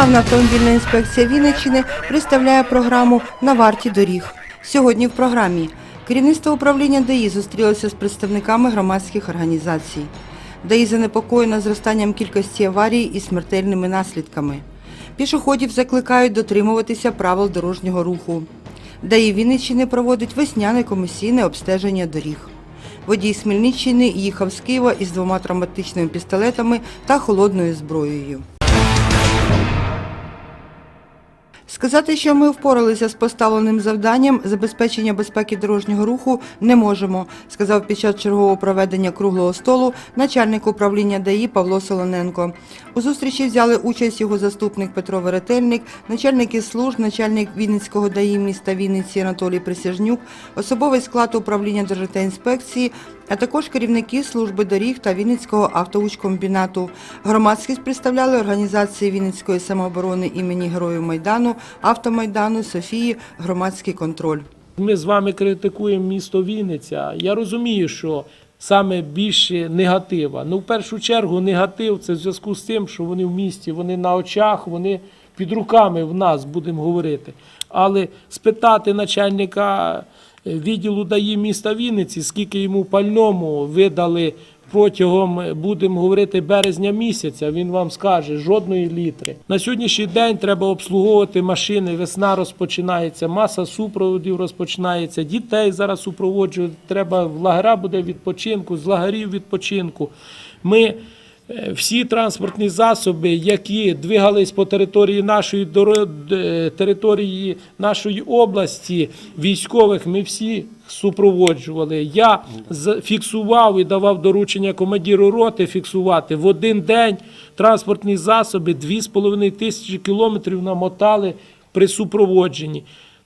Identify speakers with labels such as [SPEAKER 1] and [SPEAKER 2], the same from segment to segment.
[SPEAKER 1] Державна автомобільна інспекція Вінниччини представляє програму на варті доріг. Сьогодні в програмі керівництво управління ДАІ зустрілося з представниками громадських організацій. ДАІ занепокоєно зростанням кількості аварій і смертельними наслідками. Пішоходів закликають дотримуватися правил дорожнього руху. ДАІ Вінниччини проводить весняне комісійне обстеження доріг. Водій з Хмельниччини їхав з Києва із двома травматичними пістолетами та холодною зброєю. Сказати, що ми впоралися з поставленим завданням забезпечення безпеки дорожнього руху не можемо, сказав під час чергового проведення круглого столу начальник управління ДАІ Павло Солоненко. У зустрічі взяли участь його заступник Петро Веретельник, начальники служб, начальник Вінницького ДАІ міста Вінниці Анатолій Присяжнюк, особовий склад управління Державтоінспекції, а також керівники служби доріг та Вінницького автоучкомбінату. Громадськість представляли організації Вінницької самооборони імені Героїв Майдану, Автомайдану, Софії, Громадський контроль.
[SPEAKER 2] Ми з вами критикуємо місто Вінниця. Я розумію, що саме більше негатива. Ну, в першу чергу, негатив це в зв'язку з тим, що вони в місті, вони на очах, вони під руками в нас, будемо говорити. Але спитати начальника е, відділу ДАІ міста Вінниці, скільки йому пальному видали протягом, е, будемо говорити, березня місяця, він вам скаже жодної літри. На сьогоднішній день треба обслуговувати машини. Весна розпочинається, маса супроводів розпочинається. Дітей зараз супроводжувати. Треба в лагера буде відпочинку, з лагерів відпочинку. Ми всі транспортні засоби, які двигались по території нашої доро- території нашої області, військових, ми всі супроводжували. Я фіксував і давав доручення командиру роти фіксувати в один день транспортні засоби 2,5 тисячі кілометрів намотали при супроводженні.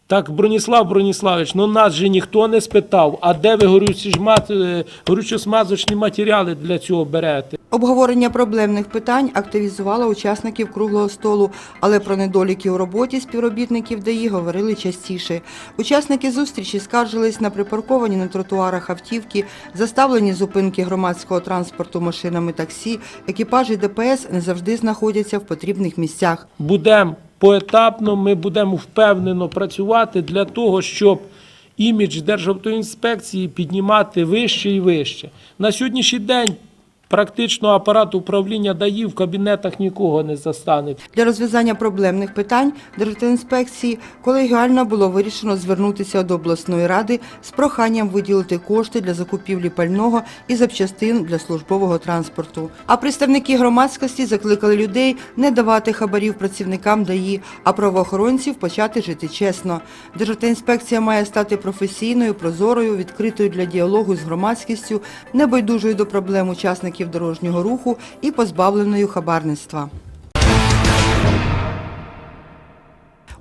[SPEAKER 2] Так, Броніслав Броніславович, ну нас же ніхто не спитав, а де ви горючі-жмат- е, горючосмазочні матеріали для цього берете?
[SPEAKER 1] Обговорення проблемних питань активізувало учасників круглого столу, але про недоліки у роботі співробітників ДАІ говорили частіше. Учасники зустрічі скаржились на припарковані на тротуарах автівки, заставлені зупинки громадського транспорту машинами таксі, екіпажі ДПС не завжди знаходяться в потрібних місцях.
[SPEAKER 2] Будемо поетапно, ми будемо впевнено працювати для того, щоб імідж Державтоінспекції піднімати вище і вище. На сьогоднішній день практично апарат управління ДАІ в кабінетах нікого не застане.
[SPEAKER 1] Для розв'язання проблемних питань Державтоінспекції колегіально було вирішено звернутися до обласної ради з проханням виділити кошти для закупівлі пального і запчастин для службового транспорту. А представники громадськості закликали людей не давати хабарів працівникам ДАІ, а правоохоронців почати жити чесно. Державтоінспекція має стати професійною, прозорою, відкритою для діалогу з громадськістю, небайдужою до проблем учасників дорожнього руху і позбавленою хабарництва.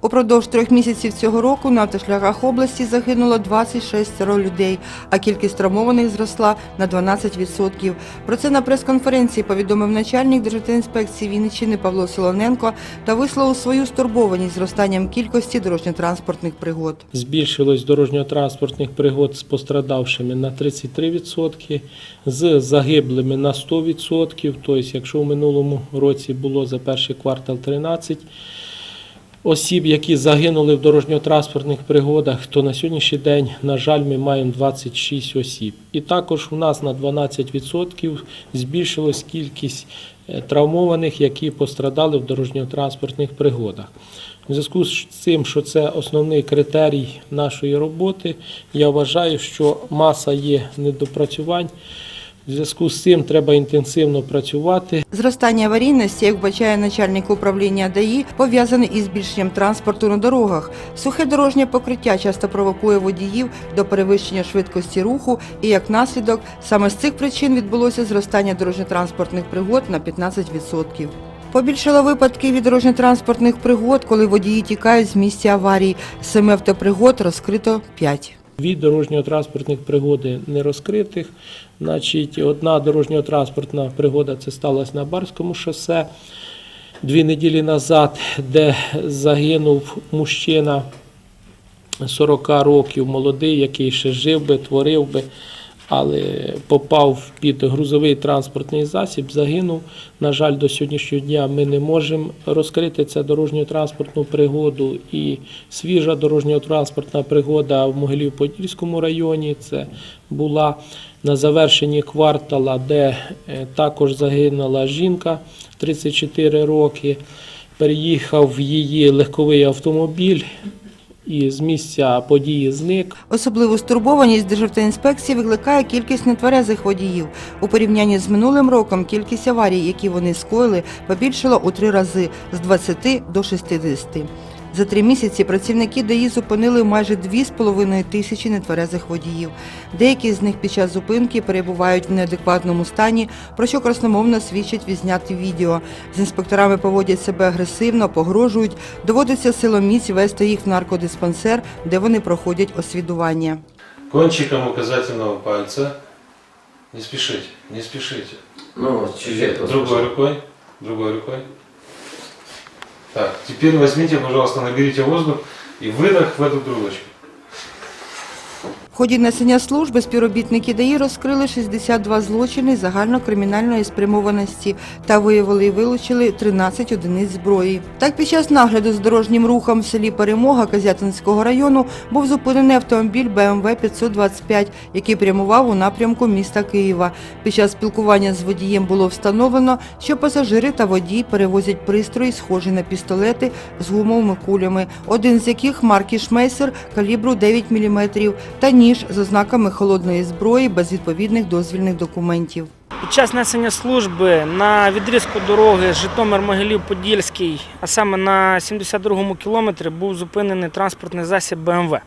[SPEAKER 1] Упродовж трьох місяців цього року на автошляхах області загинуло 26 людей, а кількість травмованих зросла на 12%. Про це на прес-конференції повідомив начальник Державтоінспекції Вінниччини Павло Солоненко та висловив свою стурбованість зростанням кількості дорожньо-транспортних пригод.
[SPEAKER 2] Збільшилось дорожньо-транспортних пригод з пострадавшими на 33%, з загиблими на 100%. Тобто, якщо в минулому році було за перший квартал 13 осіб, які загинули в дорожньо-транспортних пригодах, то на сьогоднішній день, на жаль, ми маємо 26 осіб. І також у нас на 12% збільшилась кількість е, травмованих, які пострадали в дорожньо-транспортних пригодах. У зв'язку з цим, що це основний критерій нашої роботи, я вважаю, що маса є недопрацювань. В зв'язку з цим треба інтенсивно працювати.
[SPEAKER 1] Зростання аварійності, як вбачає начальник управління ДАІ, пов'язане із збільшенням транспорту на дорогах. Сухе дорожнє покриття часто провокує водіїв до перевищення швидкості руху, і як наслідок саме з цих причин відбулося зростання дорожньо-транспортних пригод на 15%. Побільшало випадків від дорожньо-транспортних пригод, коли водії тікають з місця аварії. Семи автопригод розкрито 5.
[SPEAKER 2] Дві дорожньо-транспортних пригоди не розкритих. Значить, одна дорожньо-транспортна пригода це сталося на Барському шосе дві неділі назад, де загинув мужчина 40 років, молодий, який ще жив би, творив би. Але попав під грузовий транспортний засіб, загинув. На жаль, до сьогоднішнього дня ми не можемо розкрити це дорожньо-транспортну пригоду. І свіжа дорожньо-транспортна пригода в Могилів-Подільському районі. Це була на завершенні квартала, де е, також загинула жінка 34 роки. Переїхав в її легковий автомобіль і з місця події зник.
[SPEAKER 1] Особливу стурбованість Державтоінспекції викликає кількість нетверезих водіїв. У порівнянні з минулим роком кількість аварій, які вони скоїли, побільшила у три рази з 20 до 60. За три місяці працівники ДАІ зупинили майже 2,5 тисячі нетверезих водіїв. Деякі з них під час зупинки перебувають в неадекватному стані, про що красномовно свідчать відзняті відео. З інспекторами поводять себе агресивно, погрожують, доводиться силоміць вести їх в наркодиспансер, де вони проходять освідування.
[SPEAKER 3] Кончиком указательного пальца. Не спешите, не спешите.
[SPEAKER 4] Ну, чуть-чуть.
[SPEAKER 3] Другой рукой, другой рукой. Так, теперь возьмите, пожалуйста, наберите воздух и выдох в эту трубочку.
[SPEAKER 1] В ході несення служби співробітники ДАІ розкрили 62 злочини загальнокримінальної спрямованості та виявили і вилучили 13 одиниць зброї. Так, під час нагляду з дорожнім рухом в селі Перемога Казятинського району був зупинений автомобіль БМВ 525, який прямував у напрямку міста Києва. Під час спілкування з водієм було встановлено, що пасажири та водій перевозять пристрої, схожі на пістолети з гумовими кулями, один з яких марки Шмейсер калібру 9 мм та ніж з ознаками холодної зброї без відповідних дозвільних документів.
[SPEAKER 5] Під час несення служби на відрізку дороги Житомир-Могилів-Подільський, а саме на 72-му кілометрі, був зупинений транспортний засіб БМВ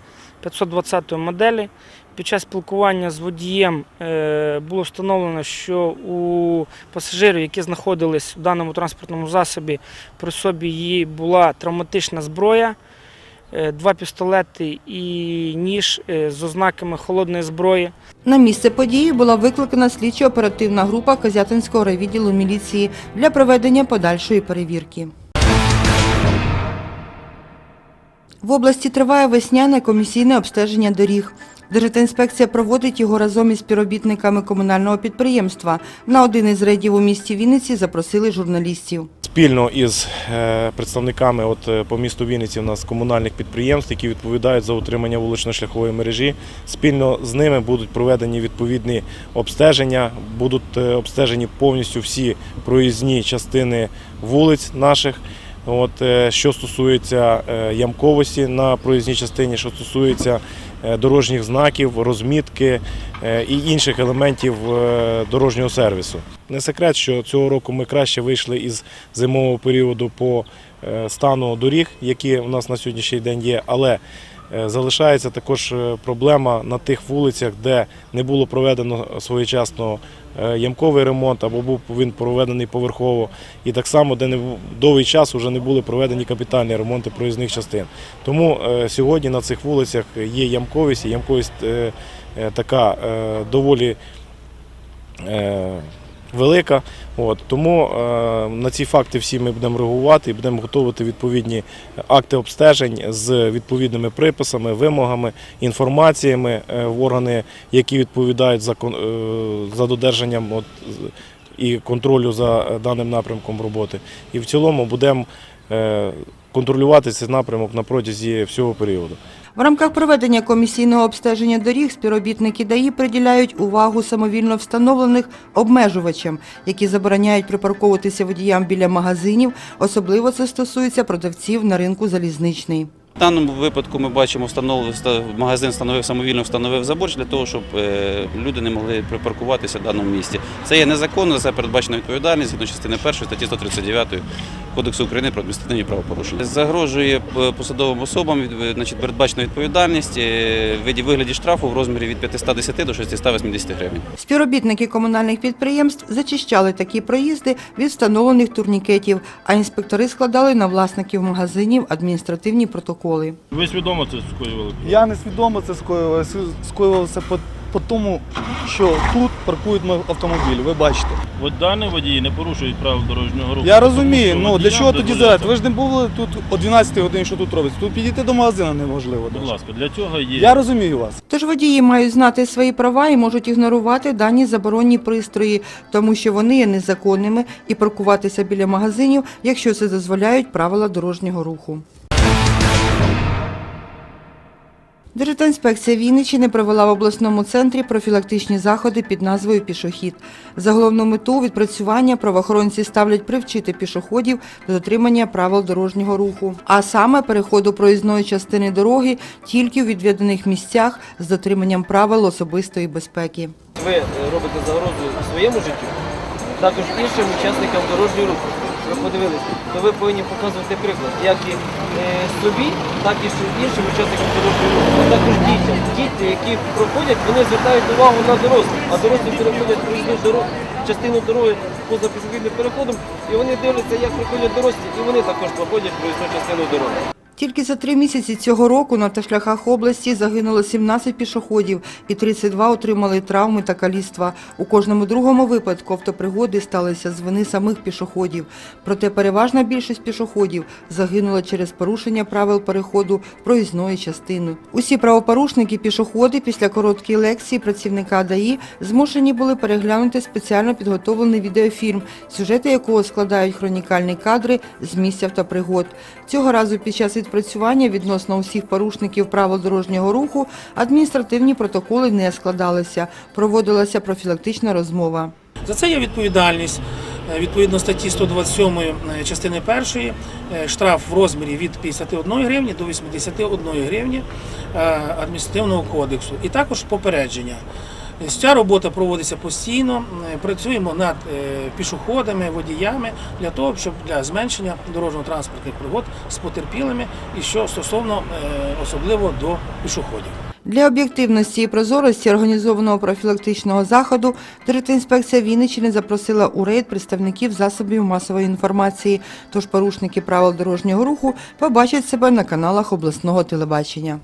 [SPEAKER 5] 520 моделі. Під час спілкування з водієм е, було встановлено, що у пасажирів, які знаходились у даному транспортному засобі, при собі її була травматична зброя, два пістолети і ніж е, з ознаками холодної зброї.
[SPEAKER 1] На місце події була викликана слідчо-оперативна група Козятинського райвідділу міліції для проведення подальшої перевірки. В області триває весняне комісійне обстеження доріг. Державтоінспекція проводить його разом із співробітниками комунального підприємства. На один із рейдів у місті Вінниці запросили журналістів.
[SPEAKER 6] Спільно із е, представниками от, е, по місту Вінниці у нас комунальних підприємств, які відповідають за утримання вулично-шляхової мережі. Спільно з ними будуть проведені відповідні обстеження, будуть е, обстежені повністю всі проїзні частини вулиць наших. От, що стосується ямковості на проїзній частині, що стосується дорожніх знаків, розмітки е, і інших елементів е, дорожнього сервісу. Не секрет, що цього року ми краще вийшли із зимового періоду по е, стану доріг, які у нас на сьогоднішній день є, але е, залишається також е, проблема на тих вулицях, де не було проведено своєчасно е, ямковий ремонт або був він проведений поверхово, і так само, де не довгий час вже не були проведені капітальні ремонти проїзних частин. Тому е, сьогодні на цих вулицях є ямковість, і ямковість е, е, така е, доволі е, велика. От, тому е, на ці факти всі ми будемо реагувати і будемо готувати відповідні акти обстежень з відповідними приписами, вимогами, інформаціями е, в органи, які відповідають за, е, за додержанням от, і контролю за даним напрямком роботи. І в цілому будемо контролювати цей напрямок на протязі всього періоду.
[SPEAKER 1] В рамках проведення комісійного обстеження доріг співробітники ДАІ приділяють увагу самовільно встановлених обмежувачам, які забороняють припарковуватися водіям біля магазинів. Особливо це стосується продавців на ринку залізничний.
[SPEAKER 7] В даному випадку ми бачимо, встановив магазин встановив самовільно встановив забор для того, щоб е, люди не могли припаркуватися в даному місці. Це є незаконно, це передбачена відповідальність згідно частини 1 статті 139 Кодексу України про адміністративні правопорушення. Загрожує е, посадовим особам е, значить, передбачена відповідальність е, в виді вигляді штрафу в розмірі від 510 до 680 гривень.
[SPEAKER 1] Співробітники комунальних підприємств зачищали такі проїзди від встановлених турнікетів, а інспектори складали на власників магазинів адміністративні протоколи.
[SPEAKER 8] Ви свідомо це скоювали?
[SPEAKER 9] Я несвідомо це скоював, скоював це по,
[SPEAKER 4] по тому, що тут паркують ми автомобілі, ви бачите.
[SPEAKER 8] От дані водії не порушують правил дорожнього руху.
[SPEAKER 4] Я розумію,
[SPEAKER 8] Тому
[SPEAKER 4] ну для чого тоді зараз? Ви ж не були тут о 12 годині, що тут робиться. Тут підійти до магазину неможливо.
[SPEAKER 8] Будь ласка, для цього є.
[SPEAKER 4] Я розумію вас.
[SPEAKER 1] Тож водії мають знати свої права і можуть ігнорувати дані заборонні пристрої, тому що вони є незаконними і паркуватися біля магазинів, якщо це дозволяють правила дорожнього руху. Державтоінспекція Вінниччини провела в обласному центрі профілактичні заходи під назвою Пішохід. За головну мету відпрацювання правоохоронці ставлять привчити пішоходів до дотримання правил дорожнього руху, а саме переходу проїзної частини дороги тільки у відведених місцях з дотриманням правил особистої безпеки.
[SPEAKER 9] ви е, робите загрозу своєму життю, також іншим учасникам дорожнього руху. Ви подивилися, то ви повинні показувати приклад, як і е, собі, так і іншим учасникам дорожнього руху, а також дітям. Діти, які проходять, вони звертають увагу на дорослих, а дорослі переходять дорогу, частину дороги поза пішохідним переходом, і вони дивляться, як проходять дорослі, і вони також проходять проїзну частину дороги.
[SPEAKER 1] Тільки за три місяці цього року на автошляхах області загинуло 17 пішоходів і 32 отримали травми та каліцтва. У кожному другому випадку автопригоди сталися з вини самих пішоходів. Проте переважна більшість пішоходів загинула через порушення правил переходу проїзної частини. Усі правопорушники пішоходи після короткої лекції працівника ДАІ змушені були переглянути спеціально підготовлений відеофільм, сюжети якого складають хронікальні кадри з місць автопригод. Цього разу під час відпрацювання відносно усіх порушників правил дорожнього руху адміністративні протоколи не складалися. Проводилася профілактична розмова.
[SPEAKER 10] За це є відповідальність. Е, Відповідно статті 127 е, частини 1 штраф в розмірі від 51 гривні до 81 гривні е, адміністративного кодексу. І також попередження. Ця робота проводиться постійно. Е, Працюємо над е, пішоходами, водіями для того, щоб для зменшення дорожньо-транспортних пригод з потерпілими і що стосовно е, особливо до пішоходів.
[SPEAKER 1] Для об'єктивності і прозорості організованого профілактичного заходу Держінспекція Вінниччини запросила у рейд представників засобів масової інформації, тож порушники правил дорожнього руху побачать себе на каналах обласного телебачення.